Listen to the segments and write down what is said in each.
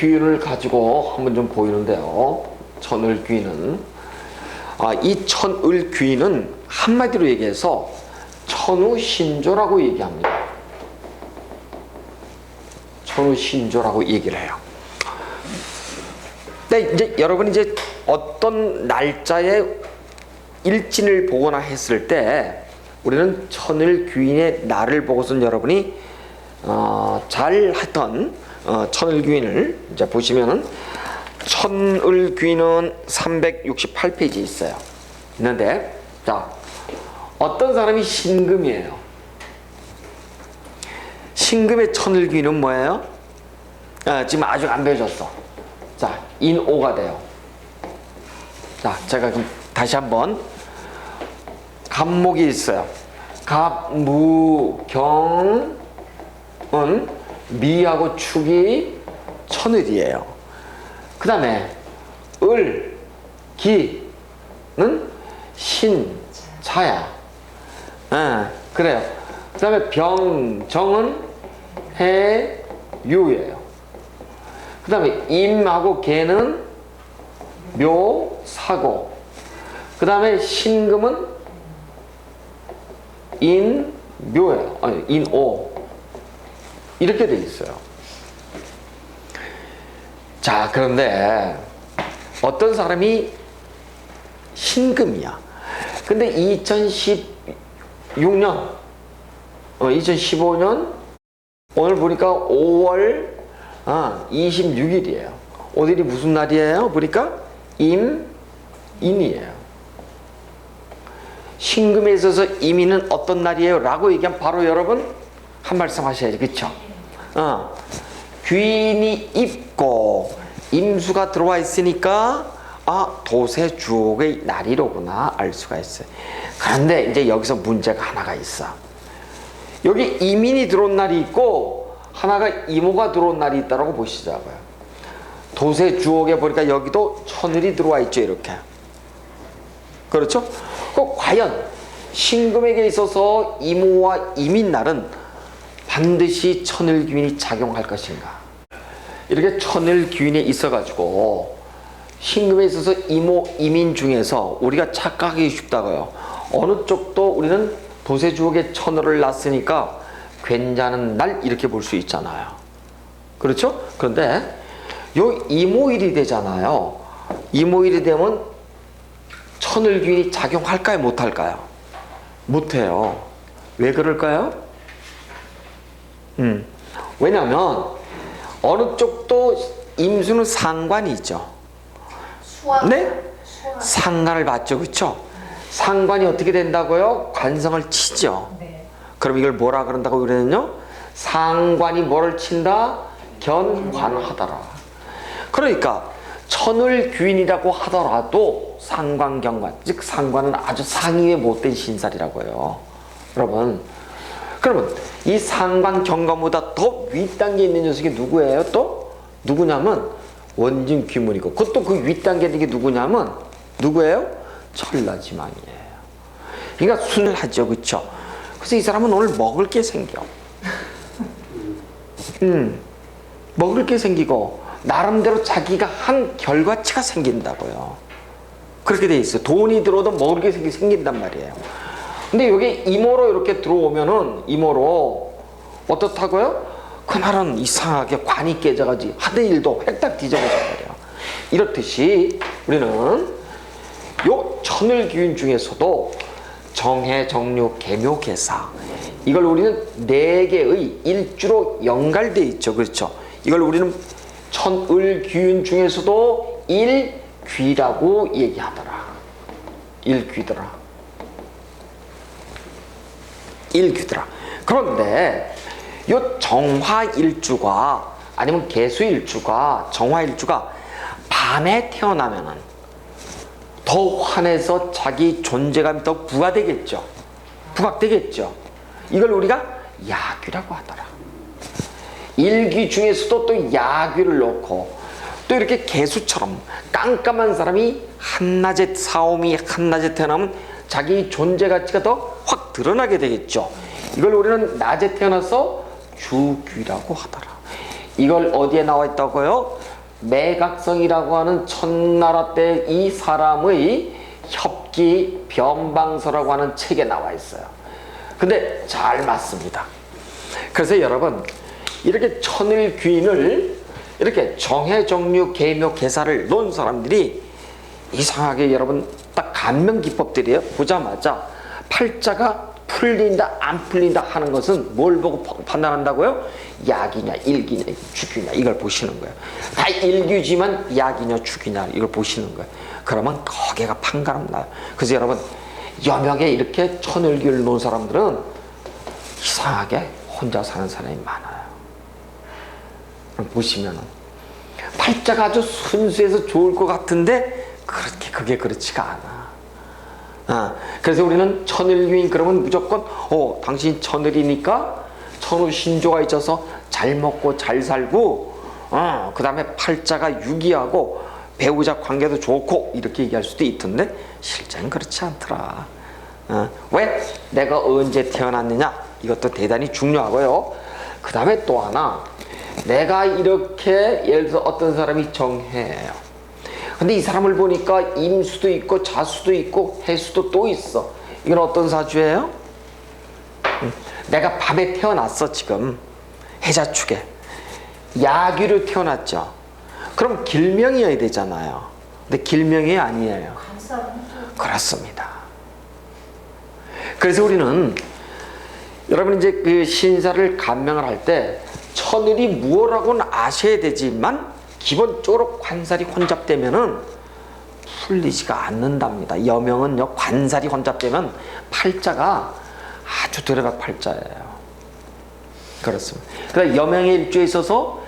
천을귀인을 가지고 한번 좀 보이는데요. 천을귀인은 아, 이 천을귀인은 한마디로 얘기해서 천우신조라고 얘기합니다. 천우신조라고 얘기를 해요. 근데 이제 여러분 이제 어떤 날짜에 일진을 보거나 했을 때 우리는 천을 귀인의 날을 보고선 여러분이 어, 잘 했던 어, 천을귀인을 이제 보시면은 천을귀인은 368페이지 있어요. 있는데 자 어떤 사람이 신금이에요. 신금의 천을귀인은 뭐예요? 아, 지금 아직 안 배워졌어. 자 인오가 돼요. 자 제가 그럼 다시 한번 갑목이 있어요. 갑무경은 미하고 축이 천을이에요. 그 다음에 을, 기는 신 차야. 예, 그래요. 그 다음에 병, 정은 해, 유예요. 그 다음에 임하고 개는 묘, 사고. 그 다음에 신금은 인, 묘예요. 아니, 인, 오. 이렇게 돼 있어요. 자, 그런데 어떤 사람이 신금이야. 근데 2016년, 어, 2015년, 오늘 보니까 5월 아, 26일이에요. 오늘이 무슨 날이에요? 보니까 임, 인이에요. 신금에 있어서 임인은 어떤 날이에요? 라고 얘기하면 바로 여러분 한 말씀 하셔야지. 그쵸? 어. 귀인이 입고 임수가 들어와 있으니까 아 도세 주옥의 날이로구나 알 수가 있어요. 그런데 이제 여기서 문제가 하나가 있어. 여기 이민이 들어온 날이 있고 하나가 이모가 들어온 날이 있다라고 보시자고요. 도세 주옥에 보니까 여기도 천을이 들어와 있죠 이렇게. 그렇죠? 그 과연 신금에게 있어서 이모와 이민 날은 반드시 천을 기운이 작용할 것인가? 이렇게 천을 기운이 있어가지고 신금에 있어서 이모 이민 중에서 우리가 착각하기 쉽다고요. 어느 쪽도 우리는 도세주옥에 천을을 놨으니까 괜찮은 날 이렇게 볼 수 있잖아요. 그렇죠? 그런데 요 이모일이 되잖아요. 이모일이 되면 천을 기운이 작용할까요? 못할까요? 못해요. 왜 그럴까요? 음. 왜냐하면 어느 쪽도 임수는 상관이 있죠. 수학. 네? 수학. 상관을 받죠, 그렇죠? 상관이 어떻게 된다고요? 관성을 치죠. 네. 그럼 이걸 뭐라 그런다고 그러냐면요? 상관이 뭐를 친다? 견관하더라. 그러니까 천을 귀인이라고 하더라도 상관경관, 즉 상관은 아주 상위에 못된 신살이라고요. 여러분, 그러면 이 상관 경관보다 더 윗단계에 있는 녀석이 누구예요? 또 누구냐면 원진 귀문이고 그것도 그 윗단계에 있는 게 누구냐면 누구예요? 천라지망이에요. 그러니까 순하죠, 그렇죠? 그래서 이 사람은 오늘 먹을 게 생겨. 음, 먹을 게 생기고 나름대로 자기가 한 결과치가 생긴다고요. 그렇게 돼 있어요. 돈이 들어도 먹을 게 생긴단 말이에요. 근데 여기 이모로 이렇게 들어오면은 이모로 어떻다고요? 그날은 이상하게 관이 깨져가지고 하던 일도 획딱 뒤집어져 버려. 이렇듯이 우리는 요 천을 기운 중에서도 정해, 정류, 개묘, 개사 이걸 우리는 네 개의 일주로 연갈돼 있죠, 그렇죠? 이걸 우리는 천을 기운 중에서도 일귀라고 얘기하더라. 일귀더라. 일귀더라. 그런데 요 정화 일주가 아니면 개수 일주가 정화 일주가 밤에 태어나면은 더 환해서 자기 존재감이 더 부각되겠죠. 부각되겠죠. 이걸 우리가 야귀라고 하더라. 일귀 중에서도 또 야귀를 놓고 또 이렇게 개수처럼 깜깜한 사람이 한낮에 사옴이 한낮에 태어나면 자기 존재 가치가 더 확 드러나게 되겠죠. 이걸 우리는 낮에 태어나서 주귀라고 하더라. 이걸 어디에 나와 있다고요? 매각성이라고 하는 천나라 때 이 사람의 협기 변방서라고 하는 책에 나와 있어요. 근데 잘 맞습니다. 그래서 여러분 이렇게 천일 귀인을 이렇게 정해 정류 계묘 계사를 놓은 사람들이 이상하게 여러분 딱 감명 기법들이에요. 보자마자 팔자가 풀린다 안 풀린다 하는 것은 뭘 보고 파- 판단한다고요? 약이냐 일기냐 죽이냐 이걸 보시는 거예요. 다 일규지만 약이냐 죽이냐 이걸 보시는 거예요. 그러면 거기가 판가름 나요. 그래서 여러분 여명에 이렇게 천을기를 놓은 사람들은 이상하게 혼자 사는 사람이 많아요. 보시면은 팔자가 아주 순수해서 좋을 것 같은데 그렇게 그게 그렇지가 않아. 아, 그래서 우리는 천을유인 그러면 무조건 어 당신 천을이니까 천우 신조가 있어서 잘 먹고 잘 살고 어 그 다음에 팔자가 유기하고 배우자 관계도 좋고 이렇게 얘기할 수도 있던데 실제는 그렇지 않더라. 어, 왜 내가 언제 태어났느냐 이것도 대단히 중요하고요. 그 다음에 또 하나 내가 이렇게 예를 들어 어떤 사람이 정해요. 근데 이 사람을 보니까 임수도 있고 자수도 있고 해수도 또 있어. 이건 어떤 사주예요? 음, 내가 밤에 태어났어 지금 해자축에 야귀로 태어났죠. 그럼 길명이어야 되잖아요. 근데 길명이 아니에요. 그렇습니다. 그래서 우리는 여러분 이제 그 신사를 감명을 할 때 천을이 무엇라고는 아셔야 되지만 기본적으로 관살이 혼잡되면은 풀리지가 않는답니다. 여명은요 관살이 혼잡되면 팔자가 아주 들어갈 팔자예요. 그렇습니다. 그러니까 여명의 일주에 있어서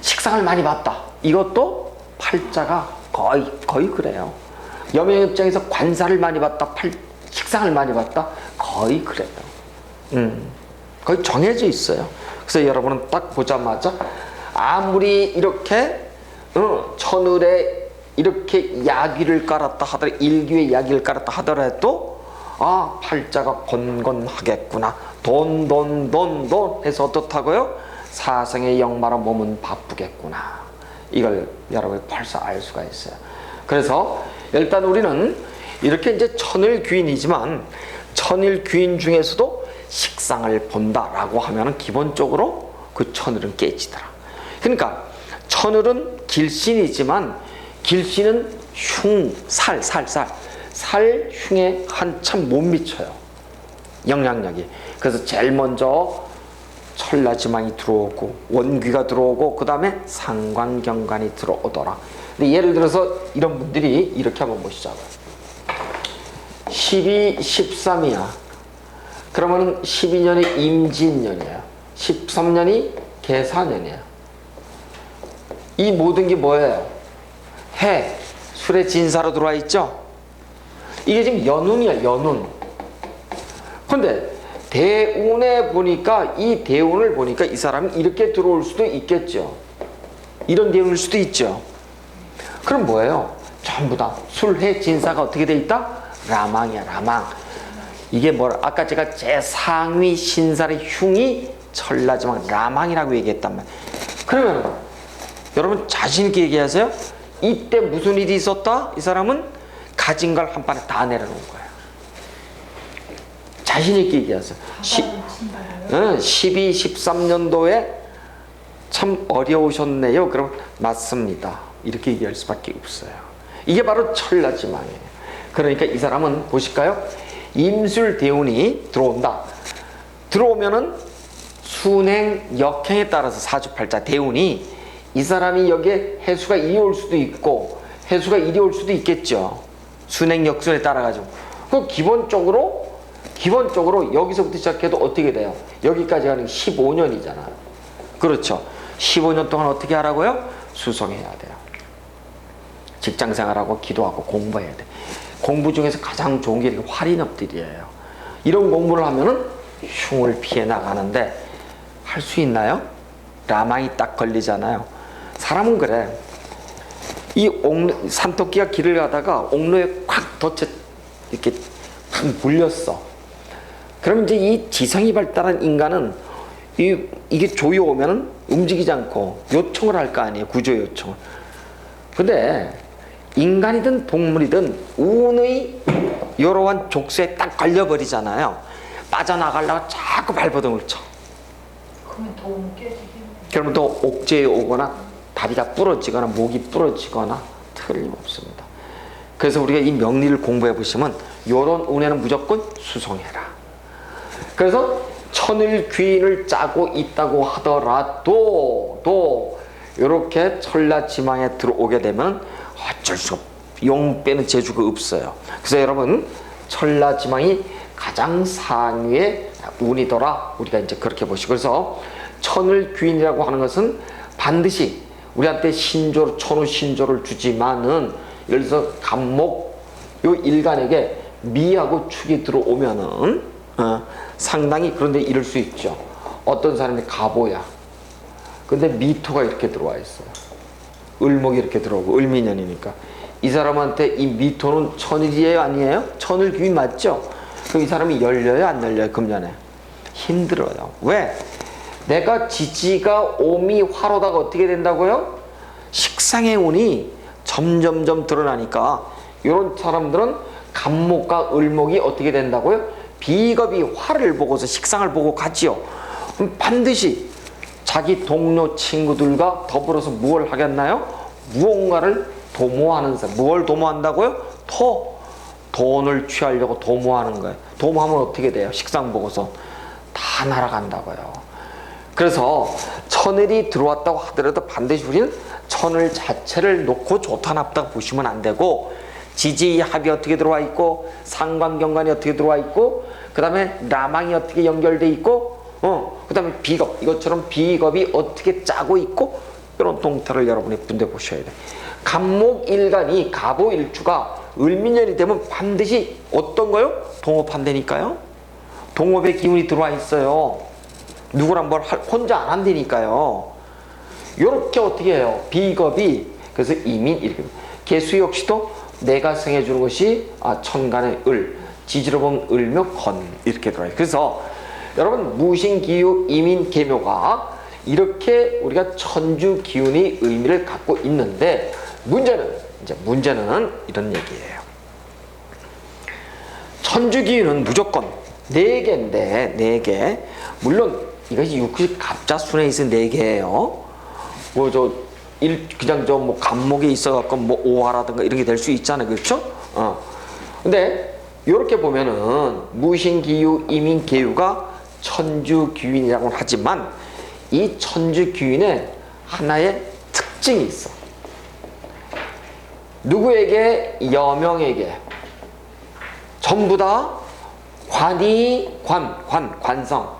식상을 많이 봤다. 이것도 팔자가 거의 거의 그래요. 여명 입장에서 관살을 많이 봤다. 팔 식상을 많이 봤다. 거의 그래요. 음, 거의 정해져 있어요. 그래서 여러분은 딱 보자마자 아무리 이렇게 어, 천을에 이렇게 야귀를 깔았다 하더라도 일귀에 야귀를 깔았다 하더라도 아 팔자가 건건하겠구나 돈 돈 돈 돈 해서 어떻다고요? 사성의 영마로 몸은 바쁘겠구나 이걸 여러분이 벌써 알 수가 있어요. 그래서 일단 우리는 이렇게 이제 천일 귀인이지만 천일 귀인 중에서도 식상을 본다라고 하면은 기본적으로 그 천을은 깨지더라. 그러니까 천을은 길신이지만 길신은 흉, 살, 살, 살. 살, 흉에 한참 못 미쳐요. 영향력이. 그래서 제일 먼저 천라지망이 들어오고 원귀가 들어오고 그 다음에 상관경관이 들어오더라. 근데 예를 들어서 이런 분들이 이렇게 한번 보시자고요. 12, 13이야. 그러면은 12년이 임진년이에요. 13년이 계사년이에요. 이 모든 게 뭐예요? 해, 술의 진사로 들어와 있죠? 이게 지금 연운이야, 연운. 근데 대운에 보니까 이 대운을 보니까 이 사람이 이렇게 들어올 수도 있겠죠. 이런 대운일 수도 있죠. 그럼 뭐예요? 전부 다 술해 진사가 어떻게 돼 있다? 라망이야, 라망. 이게 뭐 아까 제가 제 상위 신살의 흉이 철라지만 라망이라고 얘기했단 말이에요. 그러면 여러분 자신 있게 얘기하세요. 이때 무슨 일이 있었다? 이 사람은 가진 걸 한 번에 다 내려놓은 거예요. 자신 있게 얘기하세요. 시, 응, 12, 13년도에 참 어려우셨네요. 그럼 맞습니다. 이렇게 얘기할 수밖에 없어요. 이게 바로 철라지망이에요. 그러니까 이 사람은 보실까요? 임술 대운이 들어온다. 들어오면은 순행 역행에 따라서 사주팔자 대운이 이 사람이 여기에 해수가 이올 수도 있고 해수가 이올 수도 있겠죠. 순행 역순에 따라 가지고. 그 기본적으로 기본적으로 여기서부터 시작해도 어떻게 돼요? 여기까지 가는 게 15년이잖아. 그렇죠. 15년 동안 어떻게 하라고요? 수성해야 돼요. 직장 생활하고 기도하고 공부해야 돼. 공부 중에서 가장 좋은 게 활인업들이에요. 이런 공부를 하면은 흉을 피해 나가는데 할 수 있나요? 라망이 딱 걸리잖아요. 사람은 그래. 이 옥, 산토끼가 길을 가다가 옥로에 콱 덫에 이렇게 탁 물렸어. 그럼 이제 이 지성이 발달한 인간은 이, 이게 조여 오면 움직이지 않고 요청을 할 거 아니에요. 구조 요청을. 근데 인간이든 동물이든 운의 이러한 족쇄에 딱 걸려버리잖아요. 빠져나가려고 자꾸 발버둥을 쳐. 그러면 더. 그러면 옥죄에 오거나 다리가 부러지거나 목이 부러지거나 틀림없습니다. 그래서 우리가 이 명리를 공부해 보시면 요런 운에는 무조건 수송해라. 그래서 천을 귀인을 짜고 있다고 하더라도 또 이렇게 천라지망에 들어오게 되면 어쩔 수 없. 용 빼는 재주가 없어요. 그래서 여러분 천라지망이 가장 상위의 운이더라. 우리가 이제 그렇게 보시고 그래서 천을 귀인이라고 하는 것은 반드시 우리한테 신조로 천우 신조를 주지만은 예를 들어서 감목 요 일간에게 미하고 축이 들어오면은 어, 상당히 그런데 이럴 수 있죠. 어떤 사람이 가보야. 근데 미토가 이렇게 들어와 있어요. 을목이 이렇게 들어오고 을미년이니까 이 사람한테 이 미토는 천일이에요 아니에요? 천을 귀인 맞죠? 그럼 이 사람이 열려요 안 열려요 금년에? 힘들어요. 왜? 내가 지지가 오미 화로다가 어떻게 된다고요? 식상의 운이 점점점 드러나니까 이런 사람들은 간목과 을목이 어떻게 된다고요? 비겁이 화를 보고서 식상을 보고 가지요. 그럼 반드시 자기 동료 친구들과 더불어서 무엇을 하겠나요? 무언가를 도모하는 사람. 무엇을 도모한다고요? 더 돈을 취하려고 도모하는 거예요. 도모하면 어떻게 돼요? 식상 보고서 다 날아간다고요. 그래서 천을이 들어왔다고 하더라도 반드시 우리는 천을 자체를 놓고 좋다 나쁘다 보시면 안 되고 지지 합이 어떻게 들어와 있고 상관경관이 어떻게 들어와 있고 그 다음에 라망이 어떻게 연결돼 있고 어, 그 다음에 비겁 이것처럼 비겁이 어떻게 짜고 있고 이런 동태를 여러분이 분대 보셔야 돼. 간목일간이 가보일주가 을민년이 되면 반드시 어떤 거요? 동업한다니까요. 동업의 기운이 들어와 있어요 누구랑 뭘 할- 혼자 안 한다니까요. 요렇게 어떻게 해요? 비겁이 그래서 이민 이렇게 개수 역시도 내가 생해 주는 것이 아 천간의 을 지지로 보면 을묘 건 이렇게 들어요. 그래서 여러분 무신기유 이민 계묘가 이렇게 우리가 천주 기운의 의미를 갖고 있는데 문제는 이제 문제는 이런 얘기예요. 천주 기운은 무조건 네 개인데 네 개. 물론 이것이 육식 갑자순에 있어 네 개예요. 뭐 저 일 그냥 저뭐 간목에 있어 갖고 뭐 오화라든가 이런 게 될 수 있잖아요, 그렇죠? 어. 근데 이렇게 보면은 무신기유, 이민계유가 천주기운이라고 하지만 이 천주기운에 하나의 특징이 있어. 누구에게 여명에게 전부 다 관이 관, 관, 관성.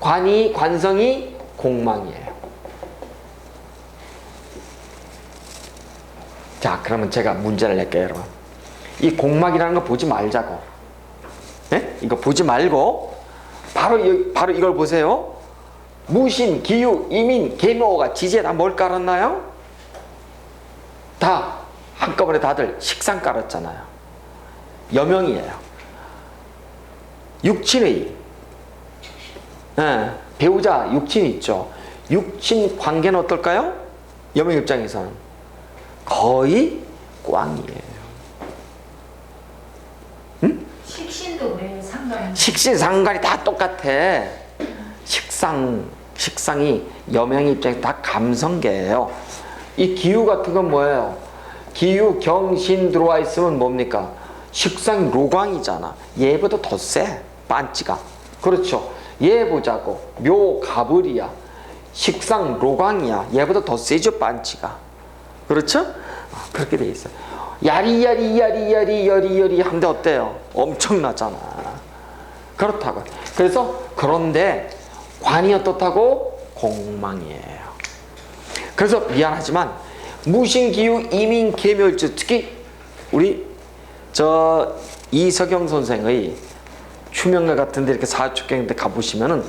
관이 관성이 공망이에요. 자, 그러면 제가 문제를 낼게요, 여러분. 이 공망이라는 거 보지 말자고. 네? 이거 보지 말고 바로 이, 바로 이걸 보세요. 무신, 기유, 이민, 계모가 지지에 다 뭘 깔았나요? 다 한꺼번에 다들 식상 깔았잖아요. 여명이에요. 육친의 예, 배우자 육친이 있죠. 육친 관계는 어떨까요? 여명 입장에서는 거의 꽝이에요. 식신도 그래요 상관. 식신 상관이 다 똑같아. 식상 식상이 여명 입장에 다 감성계예요. 이 기후 같은 건 뭐예요? 기후 경신 들어와 있으면 뭡니까? 식상 로광이잖아. 얘보다 더 세. 반지가. 그렇죠. 얘 보자고. 묘 가불이야. 식상 로광이야. 얘보다 더 세죠 반지가. 그렇죠? 아, 그렇게 돼 있어요. 야리야리 야리야리 여리여리 한데 어때요? 엄청나잖아. 그렇다고. 그래서 그런데 관이 어떻다고? 공망이에요. 그래서 미안하지만 무신기후 이민계멸주 특히 우리 저 이석영 선생의 추명가 같은데 이렇게 사축경인데 가보시면은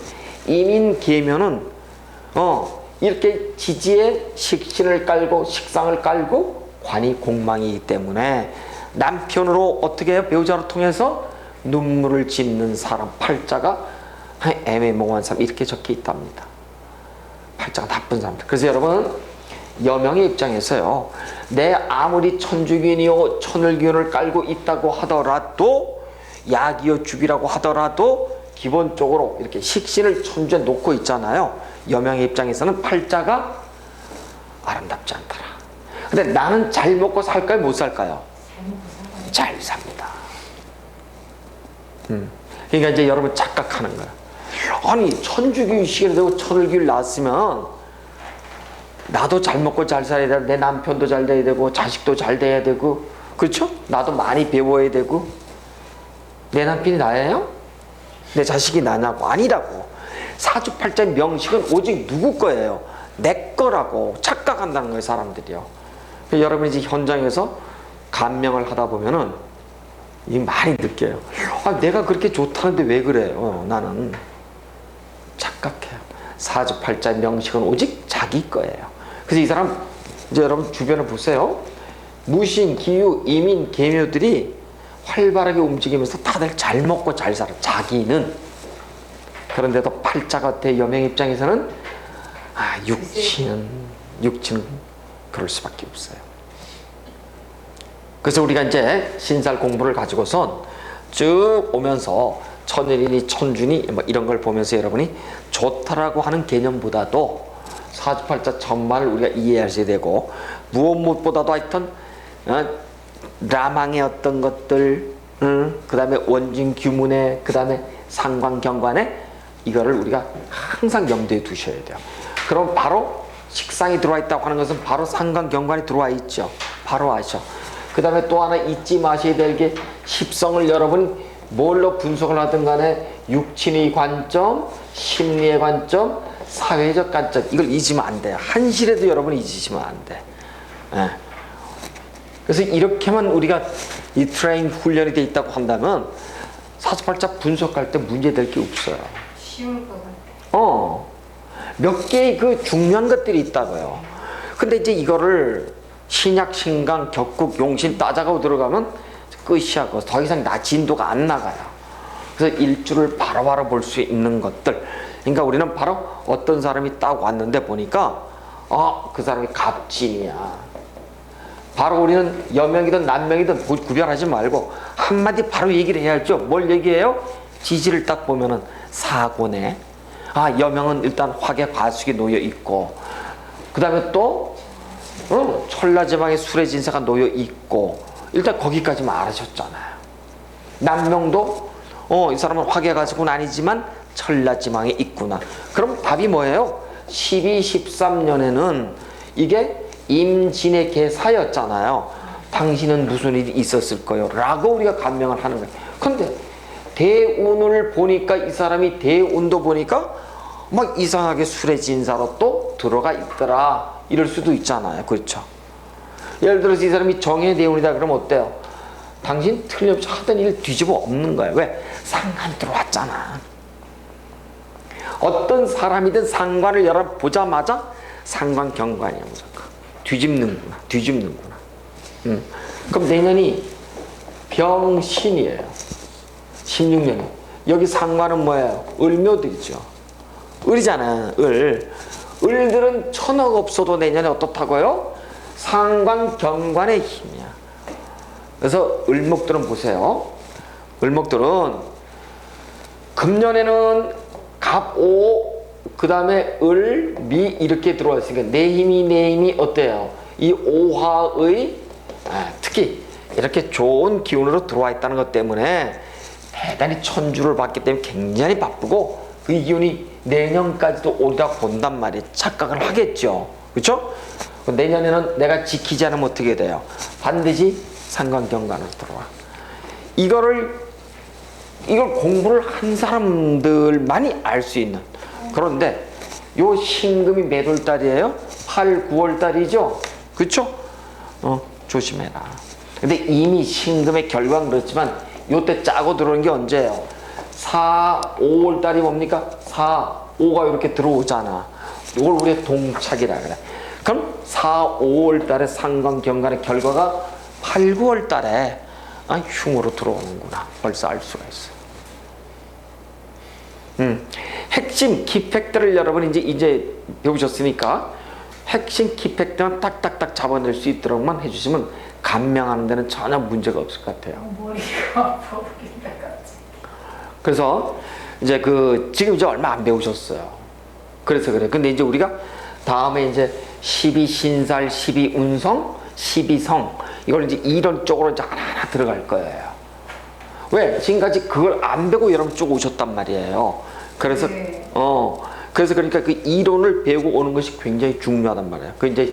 이민 계면은 어 이렇게 지지에 식신을 깔고 식상을 깔고 관이 공망이기 때문에 남편으로 어떻게? 배우자로 통해서 눈물을 짓는 사람 팔자가 애매모호한 사람 이렇게 적혀 있답니다. 팔자가 나쁜 사람들. 그래서 여러분 여명의 입장에서요. 내 아무리 천주균이요 천을균을 깔고 있다고 하더라도 약이요 죽이라고 하더라도 기본적으로 이렇게 식신을 천주에 놓고 있잖아요. 여명의 입장에서는 팔자가 아름답지 않더라. 근데 나는 잘 먹고 살까요? 못 살까요? 잘 삽니다. 음. 그러니까 이제 여러분 착각하는 거야. 아니 천주교 시기에 되고 천을교를 낳았으면 나도 잘 먹고 잘 살아야 되고 내 남편도 잘 돼야 되고 자식도 잘 돼야 되고 그렇죠? 나도 많이 배워야 되고 내 남편이 나예요? 내 자식이 나냐고 아니라고 사주팔자 명식은 오직 누구 거예요? 내 거라고 착각한다는 거예요 사람들이요. 여러분이 이제 현장에서 감명을 하다 보면은 이 많이 느껴요. 아, 내가 그렇게 좋다는데 왜 그래요? 나는 착각해요. 사주팔자 명식은 오직 자기 거예요. 그래서 이 사람 이제 여러분 주변을 보세요. 무신, 기유, 이민, 계묘들이 활발하게 움직이면서 다들 잘 먹고 잘 살아. 자기는 그런데도 팔자가 대 여명 입장에서는 아 육치는 육치는 그럴 수밖에 없어요. 그래서 우리가 이제 신살 공부를 가지고선 쭉 오면서 천일이니 천준이 뭐 이런 걸 보면서 여러분이 좋다라고 하는 개념보다도 사주팔자 전반을 우리가 이해하셔야 되고 무엇 무엇보다도 하여튼 어, 라망의 어떤 것들 응? 그 다음에 원진 규문에 그 다음에 상관 경관에 이거를 우리가 항상 염두에 두셔야 돼요 그럼 바로 식상이 들어와 있다고 하는 것은 바로 상관 경관이 들어와 있죠 바로 아셔 그 다음에 또 하나 잊지 마셔야 될 게 십성을 여러분 뭘로 분석을 하든 간에 육친의 관점, 심리의 관점, 사회적 관점 이걸 잊으면 안 돼요. 한시라도 여러분 잊으시면 안 돼. 예. 그래서 이렇게만 우리가 이 트레인 훈련이 돼 있다고 한다면 사주팔자 분석할 때 문제될 게 없어요. 쉬울 것 같아. 어. 몇 개의 그 중요한 것들이 있다고요. 근데 이제 이거를 신약, 신강, 격국, 용신 따져가고 들어가면 끝이하고 더 이상 나 진도가 안 나가요. 그래서 일주를 바로바로 볼 수 있는 것들. 그러니까 우리는 바로 어떤 사람이 딱 왔는데 보니까 아, 그 사람이 갑진이야. 바로 우리는 여명이든 남명이든 구- 구별하지 말고 한마디 바로 얘기를 해야죠. 뭘 얘기해요? 지지를 딱 보면은 사고네. 아, 여명은 일단 화계 과숙에 놓여 있고, 그 다음에 또, 어, 천라지방에 술의 진사가 놓여 있고, 일단 거기까지만 알아셨잖아요. 남명도, 어, 이 사람은 화계 과숙은 아니지만 천라지방에 있구나. 그럼 답이 뭐예요? 12, 13년에는 이게 임진의 계사였잖아요. 당신은 무슨 일이 있었을 거요? 라고 우리가 감명을 하는 거예요. 근데 대운을 보니까 이 사람이 대운도 보니까 막 이상하게 술의 진사로 또 들어가 있더라. 이럴 수도 있잖아요. 그렇죠? 예를 들어서 이 사람이 정의 대운이다 그러면 어때요? 당신 틀림없이 하던 일 뒤집어 엎는 거예요. 왜? 상관 들어왔잖아. 어떤 사람이든 상관을 열어보자마자 상관 무조건. 뒤집는구나. 뒤집는구나. 음. 그럼 내년이 병신이에요. 16년이. 여기 상관은 뭐예요? 을묘들이죠. 을이잖아, 을. 을들은 천억 없어도 내년에 어떻다고요? 상관 경관의 힘이야. 그래서 을목들은 보세요. 을목들은 금년에는 갑오 그 다음에 을, 미 이렇게 들어와 있으니까 내 힘이 내 힘이 어때요? 이 오화의 아, 특히 이렇게 좋은 기운으로 들어와 있다는 것 때문에 대단히 천주를 받기 때문에 굉장히 바쁘고 그 기운이 내년까지도 오리라 본단 말이에요. 착각을 하겠죠. 그렇죠? 내년에는 내가 지키지 않으면 어떻게 돼요? 반드시 상관경관으로 들어와. 이거를 이걸 공부를 한 사람들만이 알 수 있는 그런데 요 신금이 몇 월 달이에요? 8, 9월 달이죠? 그쵸? 어, 조심해라. 근데 이미 신금의 결과는 그렇지만 요때 짜고 들어오는 게 언제예요? 4, 5월 달이 뭡니까? 4, 5가 이렇게 들어오잖아. 이걸 우리가 동착이라 그래. 그럼 4, 5월 달에 상관 경관의 결과가 8, 9월 달에 아, 흉으로 들어오는구나. 벌써 알 수가 있어. 음, 핵심 키팩트를 여러분 이제 이제 배우셨으니까 핵심 키팩트만 딱딱딱 잡아낼 수 있도록만 해주시면 감명하는 데는 전혀 문제가 없을 것 같아요. 머리가 아파 보인다 갑자기. 그래서 이제 그 지금 이제 얼마 안 배우셨어요. 그래서 그래. 근데 이제 우리가 다음에 이제 12 신살, 12 운성, 12 성 이걸 이제 이런 쪽으로 이제 하나 하나 들어갈 거예요. 왜? 지금까지 그걸 안 배고 여러분 쭉 오셨단 말이에요. 그래서 네. 어 그래서 그러니까 그 이론을 배우고 오는 것이 굉장히 중요하단 말이에요. 그 이제